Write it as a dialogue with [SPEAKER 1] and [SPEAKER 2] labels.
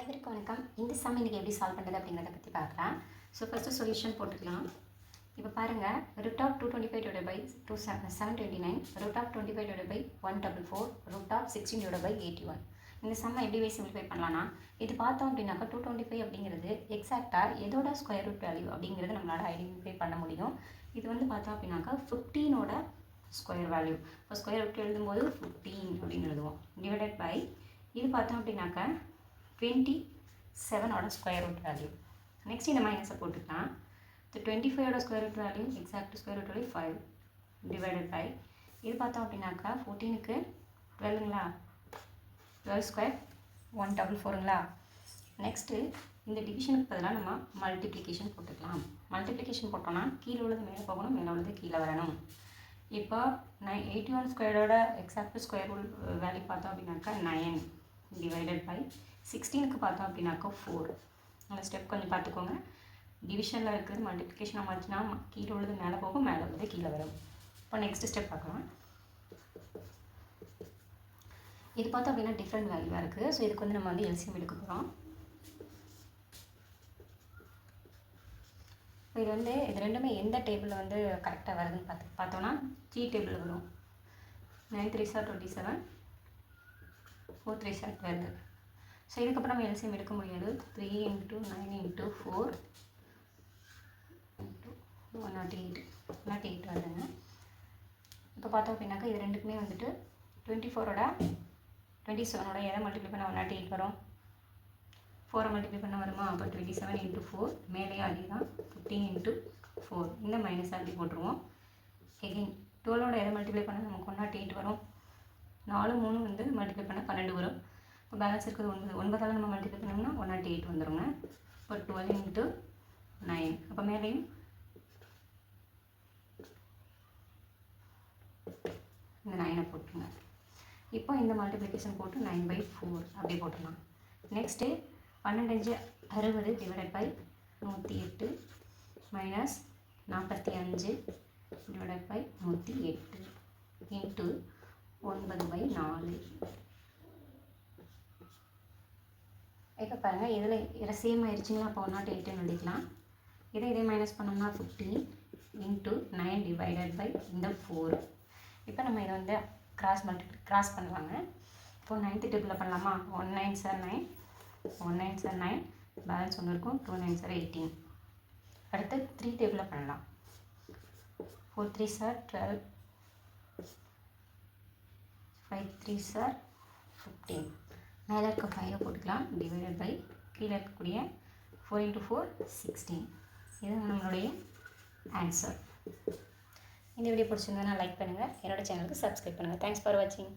[SPEAKER 1] அனைவருக்கும் வணக்கம். இந்த சம் இன்றைக்கி எப்படி சால்வ் பண்ணுறது அப்படிங்கிறத பற்றி பார்க்கலாம். ஸோ ஃபஸ்ட்டு சொல்யூஷன் போட்டுக்கலாம். இப்போ பாருங்கள் root of two twenty five divide by two seven seven twenty nine root of twenty five divide by one double four root of sixteen divide by eighty one இந்த சம்மை எப்படி வை simplify பண்ணலாம்னா இது பார்த்தோம் அப்படின்னாக்கா டூ டுவெண்ட்டி ஃபைவ் அப்படிங்கிறது எக்ஸாக்டாக எதோட ஸ்கொயர் ரூட் வேல்யூ அப்படிங்கிறது நம்மளால் ஐடென்டிஃபை பண்ண முடியும். இது வந்து பார்த்தோம் அப்படின்னாக்கா ஃபிஃப்டீனோட ஸ்கொயர் வேல்யூ இப்போ ஸ்கொயர் ரூட் எழுதும்போது ஃபிஃப்டீன் அப்படின்னு எழுதுவோம். டிவைடட் பை இது பார்த்தோம் அப்படின்னாக்கா டுவெண்ட்டி செவனோட ஸ்கொயர் ரூட் வேல்யூ நெக்ஸ்ட் இந்த மைனஸை போட்டுக்கலாம். இந்த twenty ஃபைவோட square root value exact square root value five divided by இது பார்த்தோம் அப்படின்னாக்கா ஃபோர்டீனுக்கு டுவெல்லுங்களா டுவெல் ஸ்கொயர் ஒன் டபுள் ஃபோருங்களா நெக்ஸ்ட்டு இந்த டிவிஷனுக்கு பதிலாக நம்ம மல்டிப்ளிகேஷன் போட்டுக்கலாம். மல்டிப்ளிகேஷன் போட்டோம்னா கீழே உள்ளது மேலே போகணும் மேலே உள்ளது கீழே வரணும். இப்போ நைன் எயிட்டி ஒன் ஸ்கொயரோட எக்ஸாக்ட் ஸ்கொயர் ரூல் வேல்யூ பார்த்தோம் அப்படின்னாக்கா நயன் டிவைடட் பை சிக்ஸ்டீனுக்கு பார்த்தோம் அப்படின்னாக்கா ஃபோர் அந்த ஸ்டெப் கொஞ்சம் பார்த்துக்கோங்க. டிவிஷனில் இருக்குது மல்டிப்ளிகேஷன் மாற்றினா கீழே உள்ளது மேலே போகும் மேலே உள்ளது கீழே வரும். இப்போ நெக்ஸ்ட் ஸ்டெப் பார்க்கலாம். இது பார்த்தோம் அப்படின்னா டிஃப்ரெண்ட் வேல்யூவாக இருக்குது ஸோ இதுக்கு வந்து நம்ம வந்து எல்சிஎம் எடுக்க போகிறோம் இது வந்து இது ரெண்டுமே எந்த டேபிளில் வந்து கரெக்டாக வருதுன்னு பார்த்து பார்த்தோன்னா ஜி டேபிள் வரும். Nine three are twenty seven four three are வருது ஸோ இதுக்கப்புறம் நம்ம எல்சிஎம் எடுக்க முடியாது. Three into nine into four into one naught eight one naught eight வருதுங்க. இப்போ பார்த்தோம் அப்படின்னாக்கா இது ரெண்டுக்குமே வந்துட்டு டுவெண்ட்டி ஃபோரோட டுவெண்ட்டி செவனோட எதை மல்டிப்ளை பண்ண ஒன் நாட் எயிட் வரும்? ஃபோரை மல்டிப்ளை பண்ண வருமா? அப்போ டுவெண்ட்டி செவன் இன்ட்டு ஃபோர் மேலேயும் அதே தான் ஃபிஃப்டீன் இன்ட்டு ஃபோர் இந்த மைனஸ் அப்படி போட்டுருவோம். எகெயின் டுவெலோட எதை மல்டிப்ளை பண்ணால் நமக்கு ஒன் நாட் எயிட் வரும்? நாலு மூணு வந்து மல்டிப்ளை பண்ணால் பன்னெண்டு வரும். பேலன்ஸ் இருக்கிறது ஒன்பது ஒன்பதால் நம்ம மல்டிப்ளை பண்ணோம்னா ஒன் நாட் எயிட் வந்துடுங்க இப்போ டுவெல் இன்ட்டு நைன் அப்போ மேலேயும் இந்த நைனை போட்டுருங்க. இப்போ இந்த மல்டிப்ளிகேஷன் போட்டு நைன் பை ஃபோர் அப்படி போட்டுடலாம். நெக்ஸ்ட்டு பன்னெண்டு அஞ்சு அறுபது டிவைடட் பை நூற்றி எட்டு மைனஸ் நாற்பத்தி அஞ்சு டிவைடட் பை நூற்றி எட்டு இன்ட்டு ஒன்பது பை நாலு. இப்போ பாருங்கள் இதில் இதில் சேம் ஆயிடுச்சுங்களா அப்போ ஒன் நாட் எயிட்டுன்னு எழுதிக்கலாம். இதை இதே மைனஸ் பண்ணோம்னா fifteen into nine divided by இந்த ஃபோர் இப்போ நம்ம இதை வந்து கிராஸ் மல்டி கிராஸ் பண்ணுவாங்க இப்போ நைன்த்து டேபிளில் பண்ணலாமா? One nine are nine one nine are nine balance ஒன்று இருக்கும் டூ நைன் சார் எயிட்டீன் அடுத்து த்ரீ டேபிளில் பண்ணலாம். Four three are twelve five three are fifteen மேலே இருக்க ஃபைவை போட்டுக்கலாம் டிவைடட் பை கீழே இருக்கக்கூடிய ஃபோர் இன்ட்டு ஃபோர் சிக்ஸ்டீன் இது நம்மளுடைய ஆன்சர் இந்த வீடியோ பிடிச்சிருந்ததுன்னா லைக் பண்ணுங்கள் என்னோடய சேனலுக்கு சப்ஸ்கிரைப் பண்ணுங்கள் தேங்க்ஸ் ஃபார் வாட்சிங்